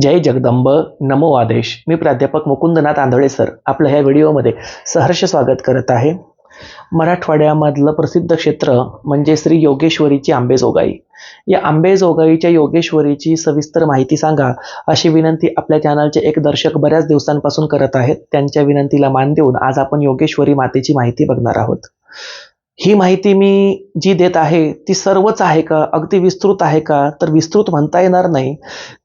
जय जगदंब नमो आदेश. मी प्राध्यापक मुकुंदनाथ आंधळे सर. आपलं ह्या व्हिडिओमध्ये सहर्ष स्वागत करत आहे. मराठवाड्यामधलं प्रसिद्ध क्षेत्र म्हणजे श्री योगेश्वरीची आंबेजोगाई. या आंबेजोगाईच्या योगेश्वरीची सविस्तर माहिती सांगा अशी विनंती आपल्या चॅनलचे एक दर्शक बऱ्याच दिवसांपासून करत आहेत. त्यांच्या विनंतीला मान देऊन आज आपण योगेश्वरी मातेची माहिती बघणार आहोत. ही माहिती मी जी देत आहे ती सर्वच आहे का? अगदी विस्तृत आहे का? तर विस्तृत म्हणता येणार नाही.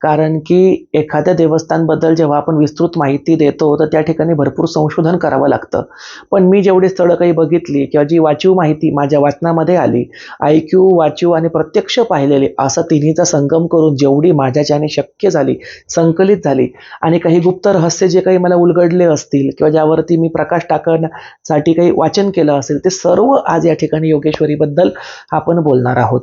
कारण की एखाद्या देवस्थानबद्दल जेव्हा आपण विस्तृत माहिती देतो तर त्या ठिकाणी भरपूर संशोधन करावं लागतं. पण मी जेवढी स्थळं काही बघितली किंवा जी वाचीव माहिती माझ्या वाचनामध्ये आली ऐक्यू वाचीव आणि प्रत्यक्ष पाहिलेली असा तिन्हीचा संगम करून जेवढी माझ्याच्याने शक्य झाली संकलित झाली आणि काही गुप्त रहस्य जे काही मला उलगडले असतील किंवा ज्यावरती मी प्रकाश टाकण्यासाठी काही वाचन केलं असेल ते सर्व आज या ठिकाणी योगेश्वरीबद्दल आपण बोलणार आहोत.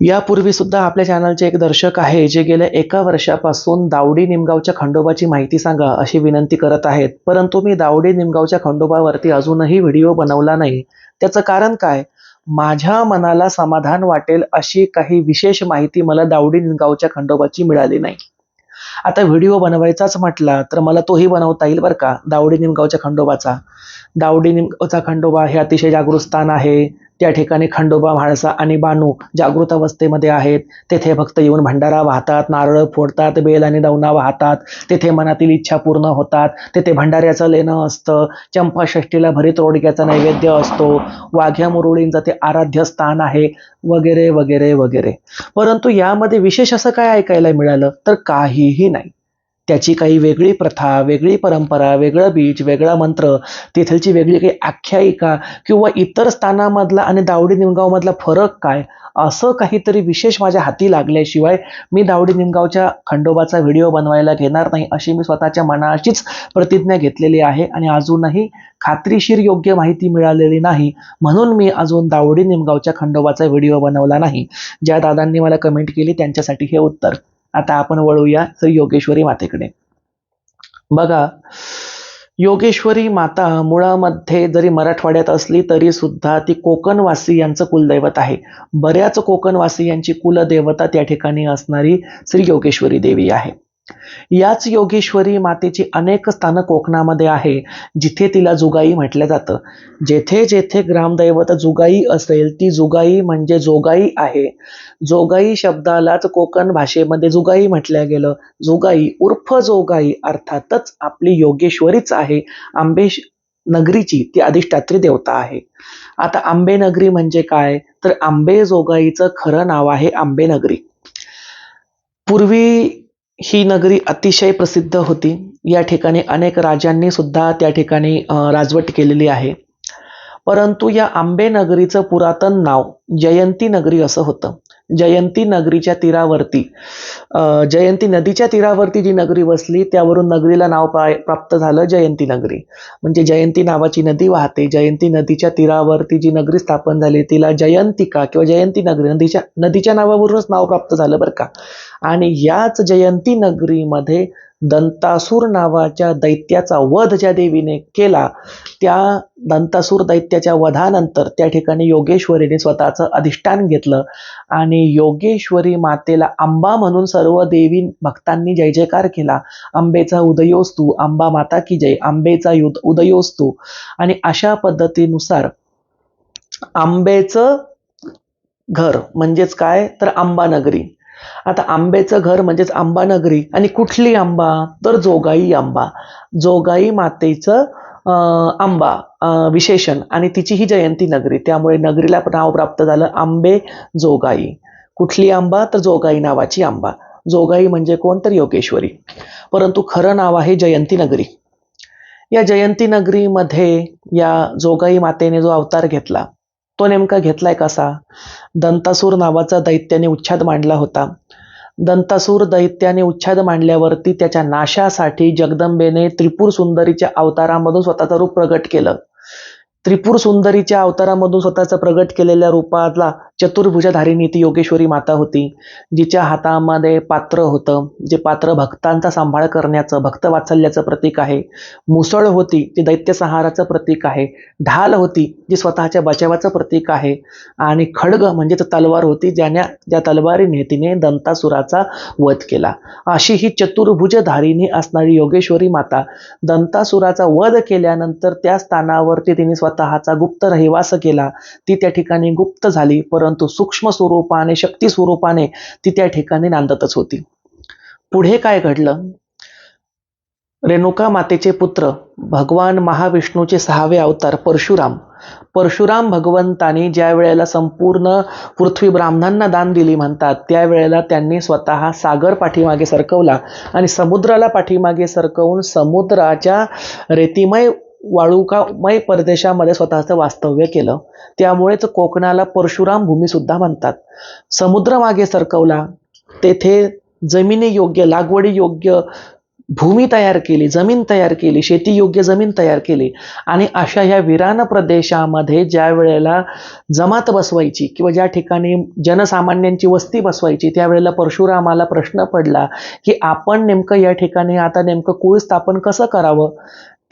यापूर्वी सुद्धा आपल्या चॅनलचे एक दर्शक आहे जे गेल्या एका वर्षापासून दावडी निमगावच्या खंडोबाची माहिती सांगा अशी विनंती करत आहेत. परंतु मी दावडी निमगावच्या खंडोबावरती अजूनही व्हिडिओ बनवला नाही. त्याचं कारण काय? माझ्या मनाला समाधान वाटेल अशी काही विशेष माहिती मला दावडी निमगावच्या खंडोबाची मिळाली नाही. आता व्हिडिओ बनवायचाच म्हटला तर मला तोही बनवता येईल बरं का? दावडी निमगावच्या खंडोबाचा. दावडी निमगावचा खंडोबा हे अतिशय जागृत स्थान आहे. त्या ठिकाणी खंडोबा म्हाळसा आणि बानू जागृत अवस्थेमध्ये आहेत. तेथे भक्त येऊन भंडारा वाहतात नारळ फोडतात बेल आणि दवना वाहतात. तेथे मनातील इच्छा पूर्ण होतात. तेथे भंडाऱ्याचं लेणं असतं. चंपाषष्टीला भरीत रोडक्याचा नैवेद्य असतो. वाघ्या मुरुळींचं ते आराध्य स्थान आहे. वगैरे वगैरे वगैरे. परंतु यामध्ये विशेष असं काय ऐकायला मिळालं? तर काहीही नाही. त्याची काही वेगळी प्रथा वेगळी परंपरा वेगळं बीज वेगळा मंत्र तेथलची वेगळी काही आख्यायिका किंवा इतर स्थानामधला आणि दावडी निमगावमधला फरक काय? असं काहीतरी विशेष माझ्या हाती लागल्याशिवाय मी दावडी निमगावच्या खंडोबाचा व्हिडिओ बनवायला घेणार नाही अशी मी स्वतःच्या मनाचीच प्रतिज्ञा घेतलेली आहे आणि अजूनही खात्रीशीर योग्य माहिती मिळालेली नाही. म्हणून मी अजून दावडी निमगावच्या खंडोबाचा व्हिडिओ बनवला नाही. ज्या दादांनी मला कमेंट केली त्यांच्यासाठी हे उत्तर. आता आपण वळूया श्री योगेश्वरी मातेकडे. बघा योगेश्वरी माता मुळामध्ये जरी मराठवाड्यात असली तरी सुद्धा ती कोकणवासियांचं कुलदैवत आहे. बऱ्याच कोकणवासियांची कुलदेवता त्या ठिकाणी असणारी श्री योगेश्वरी देवी आहे. याच योगेश्वरी मातेची अनेक स्थानं कोकणामध्ये आहे जिथे तिला जुगाई म्हटलं जातं. जेथे जेथे ग्रामदैवत जुगाई असेल ती जुगाई म्हणजे जोगाई आहे. जोगाई शब्दालाच कोकण भाषेमध्ये जुगाई म्हटलं गेलं. जुगाई उर्फ जोगाई अर्थातच आपली योगेश्वरीच आहे आंबेश नगरीची ती अधिष्ठात्री देवता आहे. आता आंबेनगरी म्हणजे काय? तर आंबे जोगाईचं खरं नाव आहे आंबेनगरी पूर्वी ही नगरी अतिशय प्रसिद्ध होती. या ठिकाणी अनेक राजांनी सुद्धा त्या ठिकाणी राजवट केलेली आहे. परंतु या आंबे नगरीचं पुरातन नाव जयंती नगरी असं होतं. जयंती नगरीच्या तीरावरती. जयंती नदीच्या तीरावरती जी नगरी वसली त्यावरून नगरीला नाव प्राप्त झालं जयंती नगरी. म्हणजे जयंती नावाची नदी वाहते. जयंती नदीच्या तीरावरती जी नगरी स्थापन झाली तिला जयंतिका किंवा जयंती नगरी नदीच्या नदीच्या नावावरूनच नाव प्राप्त झालं बरं का. आणि याच जयंती नगरीमध्ये दंतासूर नावाच्या दैत्याचा वध ज्या देवीने केला त्या दंतासूर दैत्याच्या वधानंतर त्या ठिकाणी योगेश्वरीने स्वतःचं अधिष्ठान घेतलं. आणि योगेश्वरी मातेला आंबा म्हणून सर्व देवी भक्तांनी जय जयकार केला. आंबेचा उदयोस्तू आंबा माता की जय आंबेचा युद उदयोस्तू. आणि अशा पद्धतीनुसार आंबेचं घर म्हणजेच काय? तर आंबानगरी. आता आंबेचं घर म्हणजेच आंबा नगरी आणि कुठली आंबा? तर जोगाई आंबा. जोगाई मातेचं अं, आंबा विशेषण आणि तिची ही जयंती नगरी. त्यामुळे नगरीला नाव प्राप्त झालं आंबे जोगाई. कुठली आंबा? तर जोगाई नावाची आंबा. जोगाई म्हणजे कोण? तर योगेश्वरी. परंतु खरं नाव आहे जयंती नगरी. या जयंती नगरीमध्ये या जोगाई मातेने जो अवतार घेतला तो नेमका घेतलाय कसा? दंतासूर नावाचा दैत्याने उच्छाद मांडला होता. दंतासूर दैत्याने उच्छाद मांडल्यावरती त्याच्या नाशासाठी जगदंबेने त्रिपूर सुंदरीच्या अवतारामधून स्वतःचं रूप प्रगट केलं. त्रिपूर सुंदरीच्या अवतारामधून स्वतःचं प्रगट केलेल्या रूपाला चतुर्भुजधारिणी ती योगेश्वरी माता होती जिच्या हातामध्ये पात्र होतं जे पात्र भक्तांचा सांभाळ करण्याचं भक्त वात्सल्याचं प्रतीक आहे. मुसळ होती जी दैत्यसंहाराचं प्रतीक आहे. ढाल होती जी स्वतःच्या बचावाचं प्रतीक आहे. आणि खडग म्हणजेच तलवार होती ज्याने ज्या तलवारीने तिने दंतासुराचा वध केला. अशी ही चतुर्भुजधारिणी असणारी योगेश्वरी माता दंतासुराचा वध केल्यानंतर त्या स्थानावरती तिने स्वतःचा गुप्त रहिवास केला. ती त्या ठिकाणी गुप्त झाली परंतु सूक्ष्म स्वरूपाने शक्ती स्वरूपाने ती त्या ठिकाणी नांदतच होती. पुढे काय घडलं? रेणुका मातेचे पुत्र भगवान महाविष्णूचे सहावे अवतार परशुराम. परशुराम भगवंतानी ज्या वेळेला संपूर्ण पृथ्वी ब्राह्मणांना दान दिली म्हणतात त्यावेळेला त्यांनी स्वतः सागर पाठीमागे सरकवला आणि समुद्राला पाठीमागे सरकवून समुद्राच्या रेतीमय वाळुकामय परदेशामध्ये स्वतःचं वास्तव्य केलं. त्यामुळेच कोकणाला परशुराम भूमीसुद्धा म्हणतात. समुद्र मागे सरकवला. तेथे जमिनी योग्य लागवडी योग्य भूमी तयार केली जमीन तयार केली शेती योग्य जमीन तयार केली. आणि अशा ह्या विरान प्रदेशामध्ये ज्या वेळेला जमात बसवायची किंवा ज्या ठिकाणी जनसामान्यांची वस्ती बसवायची त्यावेळेला परशुरामाला प्रश्न पडला की आपण नेमकं या ठिकाणी आता नेमकं कुळ स्थापन कसं करावं?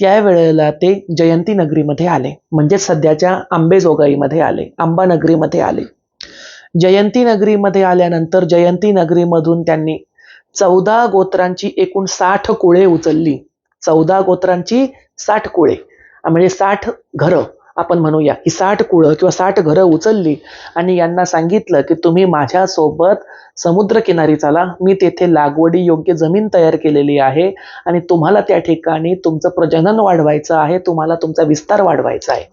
त्यावेळेला ते जयंती नगरीमध्ये आले. म्हणजे सध्याच्या आंबेजोगाईमध्ये आले आंबानगरीमध्ये आले. जयंती नगरीमध्ये आल्यानंतर जयंती नगरीमधून त्यांनी चौदा गोत्रांची एकूण साठ कुळे उचलली. चौदा गोत्रांची साठ कुळे. म्हणजे साठ घरं. आपण म्हणूया की साठ कुळं किंवा साठ घरं उचलली आणि यांना सांगितलं की तुम्ही माझ्यासोबत समुद्रकिनारी चाला मी तेथे लागवडी योग्य जमीन तयार केलेली आहे आणि तुम्हाला त्या ठिकाणी तुमचं प्रजनन वाढवायचं आहे तुम्हाला तुमचा विस्तार वाढवायचा आहे.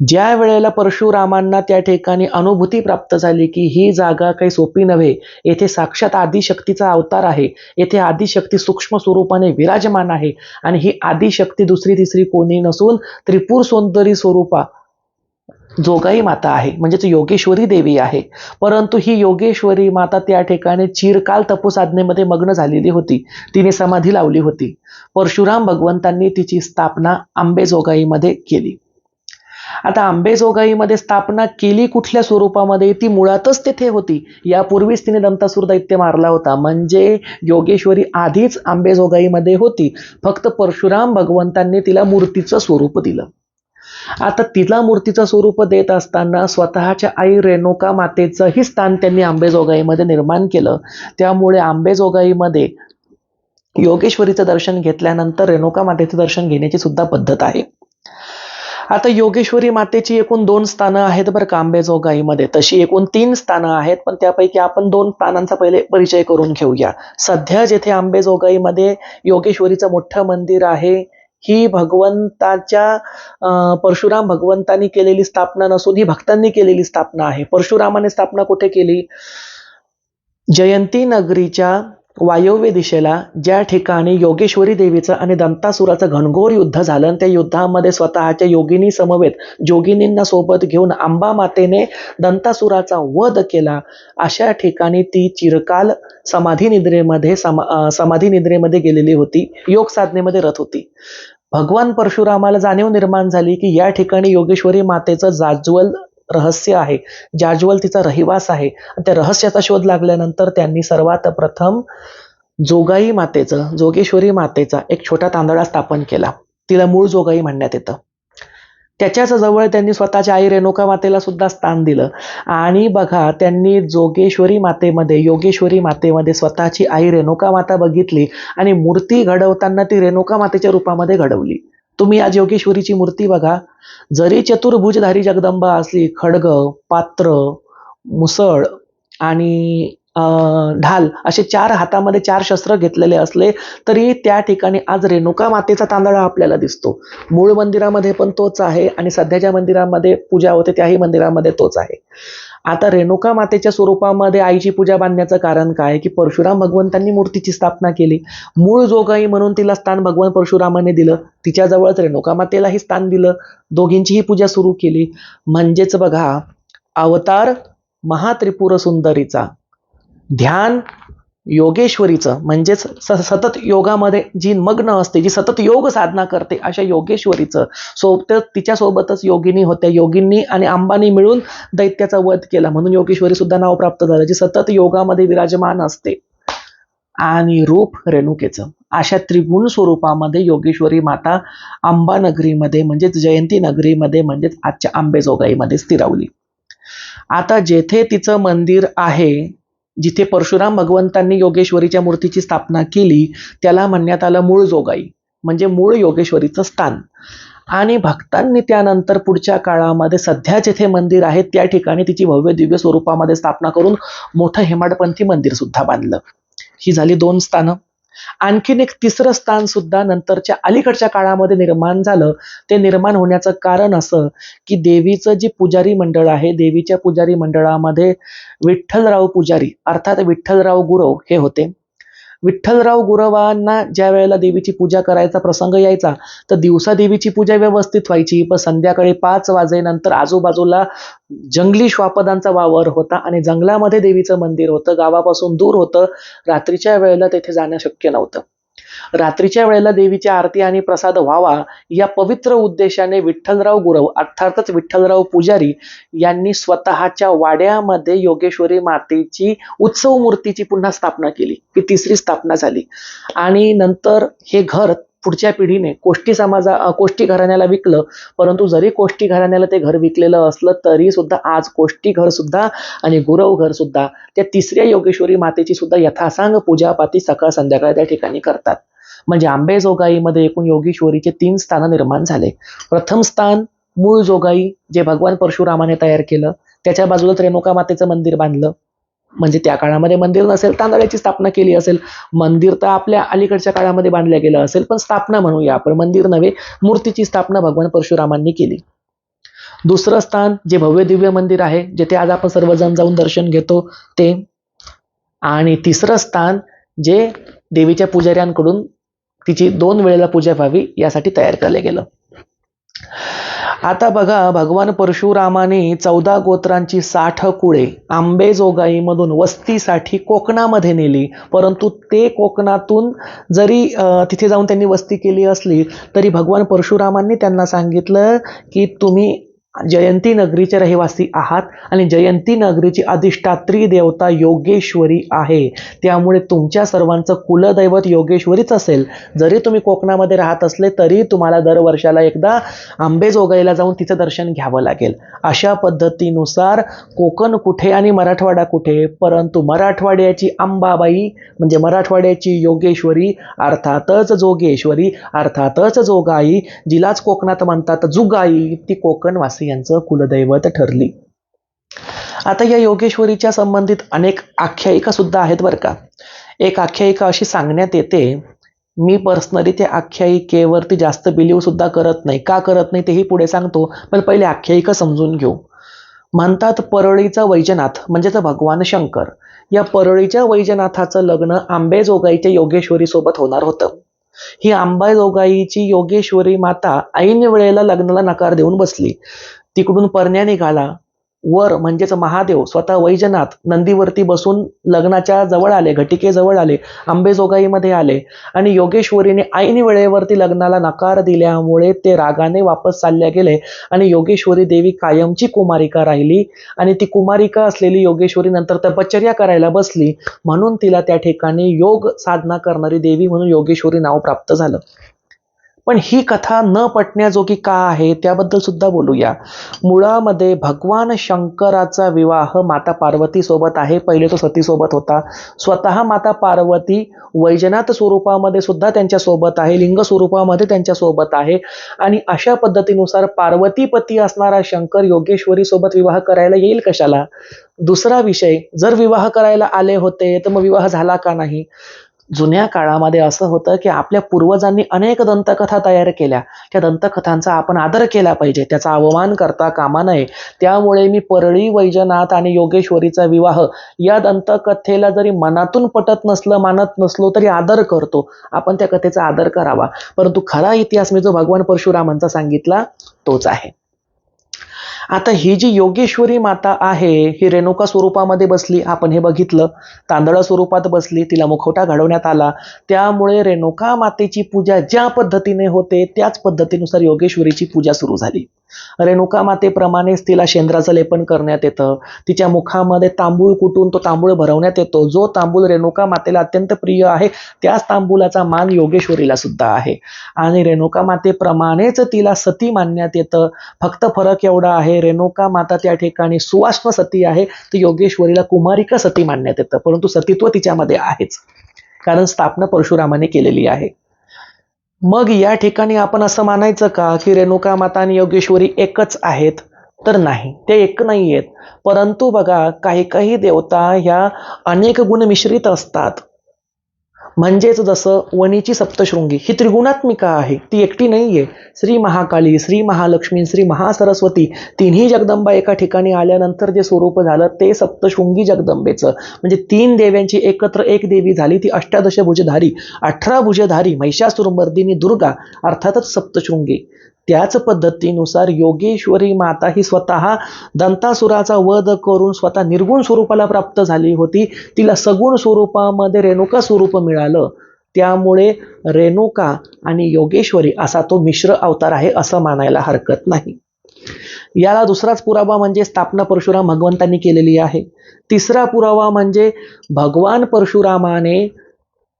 ज्या वेळेला परशुरामांना त्या ठिकाणी अनुभूती प्राप्त झाली की ही जागा काही सोपी नव्हे येथे साक्षात आदिशक्तीचा अवतार आहे येथे आदिशक्ती सूक्ष्म स्वरूपाने विराजमान आहे आणि ही आदिशक्ती दुसरी तिसरी कोणी नसून त्रिपुर सौंदर्य स्वरूपा जोगाई माता आहे म्हणजेच योगेश्वरी देवी आहे. परंतु ही योगेश्वरी माता त्या ठिकाणी चिरकाल तपोसाधनेमध्ये मग्न झालेली होती तिने समाधी लावली होती. परशुराम भगवंतांनी तिची स्थापना आंबेजोगाईमध्ये केली. आता आंबेजोगाईमध्ये स्थापना केली कुठल्या स्वरूपामध्ये? ती मुळातच तिथे होती. यापूर्वीच तिने दंतासूर दैत्य मारला होता. म्हणजे योगेश्वरी आधीच आंबेजोगाईमध्ये होती. फक्त परशुराम भगवंतांनी तिला मूर्तीचं स्वरूप दिलं. आता तिला मूर्तीचं स्वरूप देत असताना स्वतःच्या आई रेणुका मातेचंही स्थान त्यांनी आंबेजोगाईमध्ये निर्माण केलं. त्यामुळे आंबेजोगाईमध्ये योगेश्वरीचं दर्शन घेतल्यानंतर रेणुका मातेचं दर्शन घेण्याची सुद्धा पद्धत आहे. आता योगेश्वरी मातेची एकूण दोन स्थानं आहेत बरं का आंबेजोगाईमध्ये तशी एकूण तीन स्थानं आहेत पण त्यापैकी आपण दोन स्थानांचा पहिले परिचय करून घेऊया. सध्या जेथे आंबेजोगाईमध्ये योगेश्वरीचं मोठं मंदिर आहे ही भगवंताच्या परशुराम भगवंतांनी केलेली स्थापना नसून ही भक्तांनी केलेली स्थापना आहे. परशुरामाने स्थापना कुठे केली? जयंती नगरीच्या वायव्य दिशेला ज्या ठिकाणी योगेश्वरी देवीचं आणि दंतासुराचं घनघोर युद्ध झालं आणि त्या युद्धामध्ये स्वतःच्या योगिनी समवेत जोगिनींना सोबत घेऊन आंबा मातेने दंतासुराचा वध केला अशा ठिकाणी ती चिरकाल समाधी निद्रेमध्ये समा समाधी निद्रेमध्ये गेलेली होती योग साधनेमध्ये रथ होती. भगवान परशुरामाला जाणीव निर्माण झाली की या ठिकाणी योगेश्वरी मातेचं जाज्वल रहस्य आहे जाज्वल तिचा रहिवास आहे. आणि त्या रहस्याचा शोध लागल्यानंतर त्यांनी सर्वात प्रथम जोगाई मातेचं जोगेश्वरी मातेचा एक छोटा तांदळा स्थापन केला. तिला मूळ जोगाई म्हणण्यात येतं. त्याच्याच जवळ त्यांनी स्वतःच्या आई रेणुका मातेला सुद्धा स्थान दिलं. आणि बघा त्यांनी जोगेश्वरी मातेमध्ये योगेश्वरी मातेमध्ये स्वतःची आई रेणुका माता बघितली आणि मूर्ती घडवताना ती रेणुका मातेच्या रूपामध्ये घडवली. तुम्ही आज योगेश्वरीची मूर्ती बघा. जरी चतुर्भुजधारी जगदंबा असली खडग पात्र मुसळ आणि ढाल असे चार हातामध्ये चार शस्त्र घेतलेले असले तरी त्या ठिकाणी आज रेणुका मातेचा तांदळा आपल्याला दिसतो. मूळ मंदिरामध्ये पण तोच आहे आणि सध्याच्या मंदिरामध्ये पूजा होते त्याही मंदिरामध्ये तोच आहे. आता रेणुका मातेच्या स्वरूपामध्ये आईची पूजा बांधण्याचं कारण काय? की परशुराम भगवंतांनी मूर्तीची स्थापना केली. मूळ जोगाई म्हणून तिला स्थान भगवान परशुरामाने दिलं. तिच्याजवळच रेणुका मातेलाही स्थान दिलं. दोघींचीही पूजा सुरू केली. म्हणजेच बघा अवतार महात्रिपुर सुंदरीचा ध्यान योगेश्वरीचं म्हणजेच स सतत योगामध्ये जी मग्न असते जी सतत योग साधना करते अशा योगेश्वरीचं सोबत तिच्यासोबतच योगिनी होत्या. योगिनी आणि अंबानी मिळून दैत्याचा वध केला. म्हणून योगेश्वरी सुद्धा नाव प्राप्त झालं जी सतत योगामध्ये विराजमान असते. आणि रूप रेणुकेचं अशा त्रिगुण स्वरूपामध्ये योगेश्वरी माता अंबा नगरीमध्ये म्हणजेच जयंती नगरीमध्ये म्हणजेच आजच्या आंबेजोगाईमध्ये स्थिरावली. आता जेथे तिचं मंदिर आहे जिथे परशुराम भगवंतांनी योगेश्वरीच्या मूर्तीची स्थापना केली त्याला म्हणण्यात आलं मूळ जोगाई म्हणजे मूळ योगेश्वरीचं स्थान. आणि भक्तांनी त्यानंतर पुढच्या काळामध्ये सध्या जिथे मंदिर आहे त्या ठिकाणी तिची भव्य दिव्य स्वरूपामध्ये स्थापना करून मोठं हेमाडपंथी मंदिर सुद्धा बांधलं. ही झाली दोन स्थानं. आणखीन एक तिसरं स्थान सुद्धा नंतरच्या अलीकडच्या काळामध्ये निर्माण झालं. ते निर्माण होण्याचं कारण असं की देवीचं जे पुजारी मंडळ आहे देवीच्या पुजारी मंडळामध्ये विठ्ठलराव पुजारी अर्थात विठ्ठलराव गुरव हे होते. विठ्ठलराव गुरवांना ज्या वेळेला देवीची पूजा करायचा प्रसंग यायचा तर दिवसा देवीची पूजा व्यवस्थित व्हायची. पण संध्याकाळी पाच वाजेनंतर आजूबाजूला जंगली श्वापदांचा वावर होता आणि जंगलामध्ये देवीचं मंदिर होतं. गावापासून दूर होतं. रात्रीच्या वेळेला तेथे जाणं शक्य नव्हतं. रात्रीच्या वेळेला देवीची आरती आणि प्रसाद व्हावा या पवित्र उद्देशाने विठ्ठलराव गुरव अर्थातच विठ्ठलराव पुजारी यांनी स्वतःच्या वाड्यामध्ये योगेश्वरी मातेची उत्सव मूर्तीची पुन्हा स्थापना केली ही तिसरी स्थापना झाली. आणि नंतर हे घर पुढच्या पिढीने कोष्टी समाजा कोष्टी घराण्याला विकलं. परंतु जरी कोष्टी घराण्याला ते घर विकलेलं असलं तरी सुद्धा आज कोष्टी घर सुद्धा आणि गुरव घर सुद्धा त्या तिसऱ्या योगेश्वरी मातेची सुद्धा यथासांग पूजापाती सकाळ संध्याकाळ त्या ठिकाणी करतात. म्हणजे आंबेजोगाईमध्ये एकूण योगेश्वरीचे तीन स्थानं निर्माण झाले. प्रथम स्थान मूळ जोगाई जे भगवान परशुरामाने तयार केलं. त्याच्या बाजूला रेणुका मातेचं मंदिर बांधलं. म्हणजे त्या काळामध्ये मंदिर नसेल तांदळाची स्थापना केली असेल मंदिर तर आपल्या अलीकडच्या काळामध्ये बांधलं गेलं असेल पण स्थापना म्हणूया. आपण मंदिर नव्हे मूर्तीची स्थापना भगवान परशुरामांनी केली. दुसरं स्थान जे भव्य दिव्य मंदिर आहे जेथे आज आपण सर्वजण जाऊन दर्शन घेतो ते. आणि तिसरं स्थान जे देवीच्या पुजाऱ्यांकडून तिची दोन वेळेला पूजा व्हावी यासाठी तयार केलं गेलं. आता बघा भगवान परशुरामाने चौदा गोत्रांची साठ कुळे आंबेजोगाईमधून वस्तीसाठी कोकणामध्ये नेली. परंतु ते कोकणातून जरी तिथे जाऊन त्यांनी वस्ती केली असली तरी भगवान परशुरामांनी त्यांना सांगितलं की तुम्ही जयंती नगरीचे रहिवासी आहात आणि जयंती नगरीची अधिष्ठात्री देवता योगेश्वरी आहे. त्यामुळे तुमच्या सर्वांचं कुलदैवत योगेश्वरीच असेल. जरी तुम्ही कोकणामध्ये राहत असले तरी तुम्हाला दर वर्षाला एकदा आंबेजोगाईला जाऊन तिचं दर्शन घ्यावं लागेल. अशा पद्धतीनुसार कोकण कुठे आणि मराठवाडा कुठे? परंतु मराठवाड्याची अंबाबाई म्हणजे मराठवाड्याची योगेश्वरी अर्थातच जोगेश्वरी अर्थातच जोगाई जिलाच कोकणात म्हणतात जुगाई ती कोकणवासियांचं कुलदैवत ठरली. आता या योगेश्वरीच्या संबंधित अनेक आख्यायिका सुद्धा आहेत बरं का. एक आख्यायिका अशी सांगण्यात येते मी पर्सनली त्या आख्यायिकेवरती जास्त बिलीव सुद्धा करत नाही. का करत नाही तेही पुढे सांगतो पण पहिले आख्यायिका समजून घेऊ. म्हणतात परळीचा वैजनाथ म्हणजेच भगवान शंकर. या परळीच्या वैजनाथाचं लग्न आंबेजोगाईच्या योगेश्वरी सोबत होणार होतं. ही अंबाजोगाईची योगेश्वरी माता ऐन वेळेला लग्नाला नकार देऊन बसली. तिकडून परण्या निघाला. वर म्हणजेच महादेव स्वतः वैजनाथ नंदीवरती बसून लग्नाच्या जवळ आले घटिकेजवळ आले आंबेजोगाईमध्ये आले. आणि योगेश्वरीने ऐन वेळेवरती लग्नाला नकार दिल्यामुळे ते रागाने वापस चालले गेले आणि योगेश्वरी देवी कायमची कुमारिका राहिली. आणि ती कुमारिका असलेली योगेश्वरी नंतर तपश्चर्या करायला बसली. म्हणून तिला त्या ठिकाणी योग साधना करणारी देवी म्हणून योगेश्वरी नाव प्राप्त झालं. पण ही कथा न पटण्याजोगी का आहे त्याबद्दल सुद्धा बोलूया. मुळामध्ये भगवान शंकराचा विवाह माता पार्वती सोबत आहे. पहिले तो सती सोबत होता. स्वतः माता पार्वती वैजनाथ स्वरूपामध्ये सुद्धा त्यांच्यासोबत आहे. लिंग स्वरूपामध्ये त्यांच्यासोबत आहे. आणि अशा पद्धतीनुसार पार्वतीपती असणारा शंकर योगेश्वरी सोबत विवाह करायला येईल कशाला? दुसरा विषय जर विवाह करायला आले होते तर मग विवाह झाला का नाही? जुन्या काळामध्ये असं होतं की आपल्या पूर्वजांनी अनेक दंतकथा तयार केल्या. त्या दंतकथांचा आपण आदर केला पाहिजे. त्याचा अवमान करता कामा नये. त्यामुळे मी परळी वैजनाथ आणि योगेश्वरीचा विवाह या दंतकथेला जरी मनातून पटत नसलं मानत नसलो तरी आदर करतो. आपण त्या कथेचा आदर करावा. परंतु खरा इतिहास मी जो भगवान परशुरामांचा सांगितला तोच आहे. आता ही जी योगेश्वरी माता आहे ही रेणुका स्वरूपामध्ये बसली. आपण हे बघितलं. तांदळा स्वरूपात बसली. तिला मुखवटा घडवण्यात आला. त्यामुळे रेणुका मातेची पूजा ज्या पद्धतीने होते त्याच पद्धतीनुसार योगेश्वरीची पूजा सुरू झाली. रेणुका मातेप्रमाणेच तिला शेंद्राचं लेपन करण्यात येतं. तिच्या मुखामध्ये तांबूळ कुटून तो तांबूळ भरवण्यात येतो. जो तांबूळ रेणुका मातेला अत्यंत प्रिय आहे त्याच तांबूलाचा मान योगेश्वरीला सुद्धा आहे. आणि रेणुका मातेप्रमाणेच तिला सती मानण्यात येतं. फक्त फरक एवढा आहे रेणुका माता त्या ठिकाणी सुवाष्ण सती आहे. तर योगेश्वरीला कुमारिका सती मानण्यात येतं. परंतु सतीत्व तिच्यामध्ये आहेच. कारण स्थापना परशुरामाने केलेली आहे. मग या ठिकाणी आपण असं मानायचं का की रेणुका माता आणि योगेश्वरी एकच आहेत? तर नाही. ते एक नाही आहेत परंतु बघा काही काही देवता ह्या अनेक गुण मिश्रित असतात. म्हणजेच जसं वणीची सप्तशृंगी ही त्रिगुणात्मिका आहे ती एकटी नाही आहे श्री महाकाली श्री महालक्ष्मी श्री महासरस्वती तिन्ही जगदंबा एका ठिकाणी आल्यानंतर जे स्वरूप झालं ते सप्तशृंगी जगदंबेचं. म्हणजे तीन देव्यांची एकत्र एक देवी झाली ती अष्टादश भुजधारी अठरा भुजधारी महिषासुरमर्दिनी दुर्गा अर्थातच सप्तशृंगी. त्याच पद्धतीनुसार योगेश्वरी माता ही स्वतः दंतासुराचा वध करून स्वतः निर्गुण स्वरूपाला प्राप्त झाली होती. तिला सगुण स्वरूपामध्ये रेणुका स्वरूप मिळालं. त्यामुळे रेणुका आणि योगेश्वरी असा तो मिश्र अवतार आहे असं मानायला हरकत नाही. याला दुसराच पुरावा म्हणजे स्थापना परशुराम भगवंतांनी केलेली आहे. तिसरा पुरावा म्हणजे भगवान परशुरामाने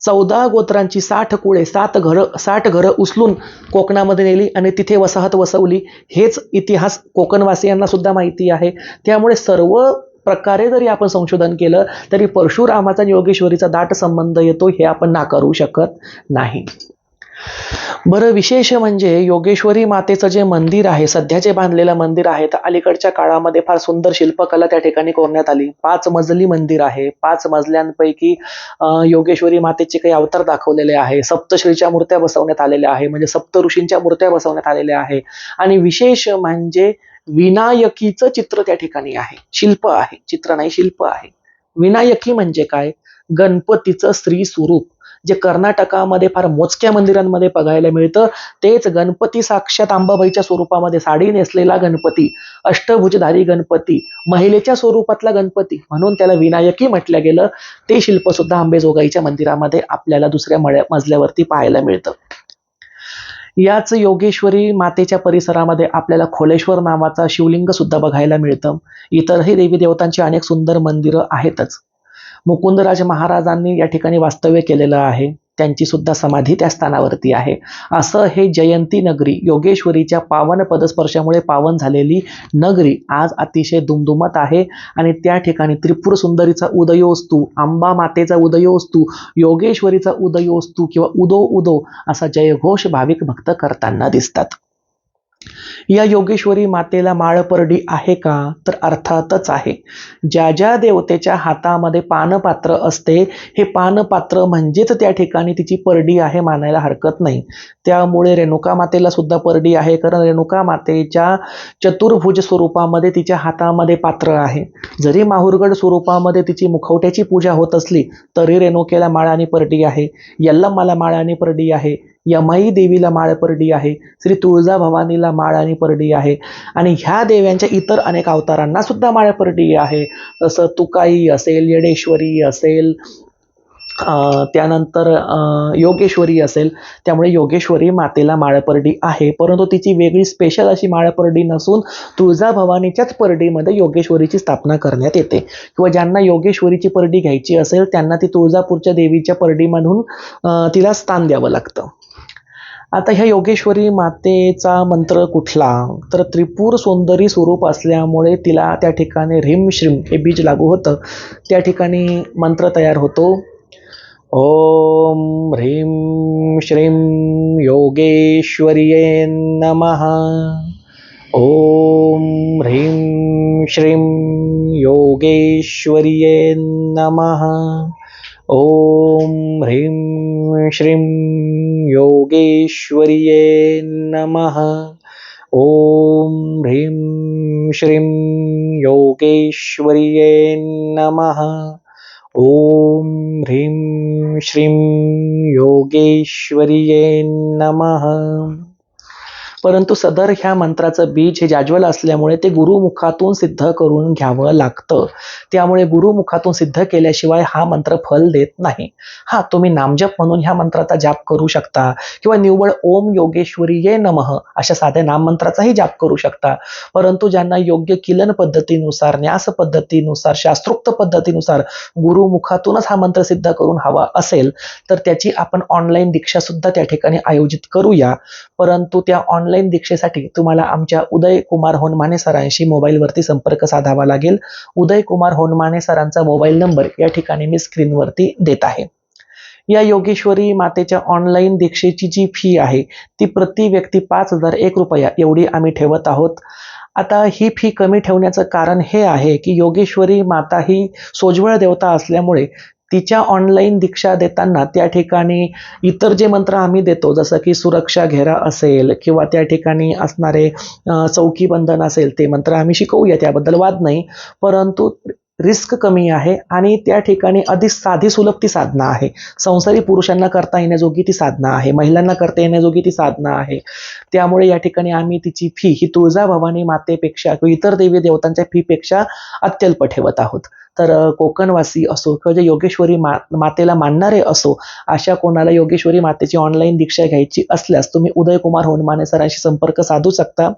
चौदा गोत्रांची साठ कुळे सात घरं साठ घरं उचलून कोकणामध्ये नेली आणि तिथे वसाहत वसवली. हेच इतिहास कोकणवासियांना सुद्धा माहिती आहे. त्यामुळे सर्व प्रकारे जरी आपण संशोधन केलं तरी परशुरामाचा आणि योगेश्वरीचा दाट संबंध येतो हे आपण नाकारू शकत नाही. बरं विशेष म्हणजे योगेश्वरी मातेचं जे मंदिर आहे सध्या जे बांधलेलं मंदिर आहे तर अलीकडच्या काळामध्ये फार सुंदर शिल्पकला त्या ठिकाणी करण्यात आली. पाच मजली मंदिर आहे. पाच मजल्यांपैकी योगेश्वरी मातेचे काही अवतार दाखवलेले आहे. सप्तश्रीच्या मूर्त्या बसवण्यात आलेल्या आहे म्हणजे सप्त ऋषींच्या मूर्त्या बसवण्यात आलेल्या आहे. आणि विशेष म्हणजे विनायकीचं चित्र त्या ठिकाणी आहे. शिल्प आहे. चित्र नाही शिल्प आहे. विनायकी म्हणजे काय? गणपतीचं स्त्री स्वरूप. जे कर्नाटकामध्ये फार मोजक्या मंदिरांमध्ये बघायला मिळतं तेच गणपती साक्षात अंबाबाईच्या स्वरूपामध्ये साडी नेसलेला गणपती अष्टभुजधारी गणपती महिलेच्या स्वरूपातला गणपती म्हणून त्याला विनायकी म्हटलं गेलं ते शिल्प सुद्धा आंबेजोगाईच्या मंदिरामध्ये आपल्याला दुसऱ्या मळ्या मजल्यावरती पाहायला मिळतं. याच योगेश्वरी मातेच्या परिसरामध्ये आपल्याला खोलेश्वर नावाचा शिवलिंग सुद्धा बघायला मिळतं. इतरही देवी देवतांची अनेक सुंदर मंदिरं आहेतच. मुकुंदराज महाराजांनी या ठिकाणी वास्तव्य केलेलं आहे. त्यांची सुद्धा समाधी त्या स्थानावरती आहे. असं हे जयंती नगरी योगेश्वरीच्या पावन पदस्पर्शामुळे पावन झालेली नगरी आज अतिशय दुमदुमत आहे. आणि त्या ठिकाणी त्रिपुर सुंदरीचा उदयोस्तू अंबा मातेचा उदयोस्तू योगेश्वरीचा उदयोस्तू किंवा उदो उदो असा जयघोष भाविक भक्त करताना दिसतात. या योगेश्वरी मातेला माळपरडी आहे का? तर अर्थातच आहे. ज्या ज्या देवतेच्या हातामध्ये पानपात्र असते हे पानपात्र म्हणजेच त्या ठिकाणी तिची परडी आहे मानायला हरकत नाही. त्यामुळे रेणुका मातेला सुद्धा परडी आहे कारण रेणुका मातेच्या चतुर्भुज स्वरूपामध्ये तिच्या हातामध्ये पात्र आहे. जरी माहुरगड स्वरूपामध्ये तिची मुखवट्याची पूजा होत असली तरी रेणुकेला माळ आणि परडी आहे. यल्लम्माला माळ आणि परडी आहे. यमाई देवीला माळ परडी आहे श्री तुळजा भवानीला माळ आणि परडी आहे आणि ह्या देव्यांच्या इतर अनेक अवतारांना सुद्धा माळ परडी आहे. जसं तुकाई असेल येडेश्वरी असेल त्यानंतर अं, योगेश्वरी असेल त्यामुळे योगेश्वरी मातेला माळपर्डी आहे. परंतु तिची वेगळी स्पेशल अशी माळपर्डी नसून तुळजाभवानीच्याच परडीमध्ये योगेश्वरीची स्थापना करण्यात येते. किंवा ज्यांना योगेश्वरीची परडी घ्यायची असेल त्यांना ती तुळजापूरच्या देवीच्या परडीमधून तिला स्थान द्यावं लागतं. आता ह्या योगेश्वरी मातेचा मंत्र कुठला? तर त्रिपूर सुंदरी स्वरूप असल्यामुळे तिला त्या ठिकाणी ह्रीम श्रीम हे बीज लागू होतं. त्या ठिकाणी मंत्र तयार होतो. ओम ह्रीम श्रीम योगेश्वर्ये नमः. ओम ह्रीम श्रीम योगेश्वर्ये नमः. ओम ह्रीं श्रीं योगेश्वर्ये ह्रीं श्रीं योगेश्वर्ये ह्रीं श्रीं योगेश्वर्ये नमः परंतु सदर ह्या मंत्राचं बीज हे जाज्वल असल्यामुळे ते गुरुमुखातून सिद्ध करून घ्यावं लागतं. त्यामुळे गुरुमुखातून सिद्ध केल्याशिवाय हा मंत्र फल देत नाही. हा तुम्ही नामजप म्हणून ह्या मंत्राचा जाप करू शकता किंवा निव्वळ ओम योगेश्वरी ये नमः अशा साध्या नाममंत्राचाही जाप करू शकता. परंतु ज्यांना योग्य किलन पद्धतीनुसार न्यास पद्धतीनुसार शास्त्रोक्त पद्धतीनुसार गुरुमुखातूनच हा मंत्र सिद्ध करून हवा असेल तर त्याची आपण ऑनलाईन दीक्षा सुद्धा त्या ठिकाणी आयोजित करूया. परंतु त्या ऑनलाईन दीक्षेसाठी तुम्हाला आमच्या उदय कुमार होनमाने सरांशी मोबाईलवरती संपर्क साधावा लागेल. उदय कुमार होनमाने सरांचा मोबाईल नंबर या ठिकाणी मी स्क्रीनवरती देत आहे. या योगेश्वरी मातेच्या ऑनलाईन दीक्षेची जी फी आहे ती प्रति व्यक्ती पाच हजार एक रुपया एवढी आम्ही ठेवत आहोत. आता ही फी कमी ठेवण्याचं कारण हे आहे की योगेश्वरी माता ही सोज्वळ देवता असल्यामुळे तिच्या ऑनलाईन दीक्षा देताना त्या ठिकाणी इतर जे मंत्र आम्ही देतो जसं की सुरक्षा घेरा असेल किंवा त्या ठिकाणी असणारे चौकी बंधन असेल ते मंत्र आम्ही शिकवूया त्याबद्दल वाद नाही. परंतु रिस्क कमी आहे आणि त्या ठिकाणी अधिक साधी सुलभ ती साधना आहे. संसारी पुरुषांना करता येण्याजोगी ती साधना आहे. महिलांना करता येण्याजोगी ती साधना आहे. त्यामुळे या ठिकाणी आम्ही तिची फी ही तुळजाभवानी मातेपेक्षा किंवा इतर देवी देवतांच्या फीपेक्षा अत्यल्प ठेवत आहोत. तर कोकणवासी असो किंवा जे योगेश्वरी मा मातेला मानणारे असो अशा कोणाला योगेश्वरी मातेची ऑनलाईन दीक्षा घ्यायची असल्यास तुम्ही उदयकुमार होनमाने सरांशी संपर्क साधू शकता.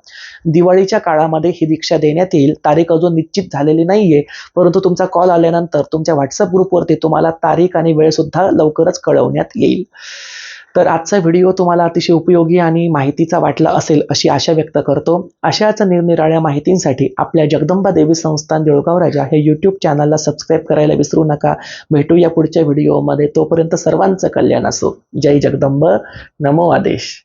दिवाळीच्या काळामध्ये ही दीक्षा देण्यात येईल. तारीख अजून निश्चित झालेली नाही आहे परंतु तुमचा कॉल आल्यानंतर तुमच्या व्हॉट्सअप ग्रुपवरती तुम्हाला तारीख आणि वेळ सुद्धा लवकरच कळवण्यात येईल. तर आजचा व्हिडिओ तुम्हाला अतिशय उपयोगी आणि माहितीचा वाटला असेल अशी आशा व्यक्त करतो. अशाच निरनिराळ्या माहितींसाठी आपल्या जगदंबा देवी संस्थान देऊळगाव राजा हे यूट्यूब चॅनलला सबस्क्राईब करायला विसरू नका. भेटूया पुढच्या व्हिडिओमध्ये. तोपर्यंत सर्वांचं कल्याण असो. जय जगदंब. नमो आदेश.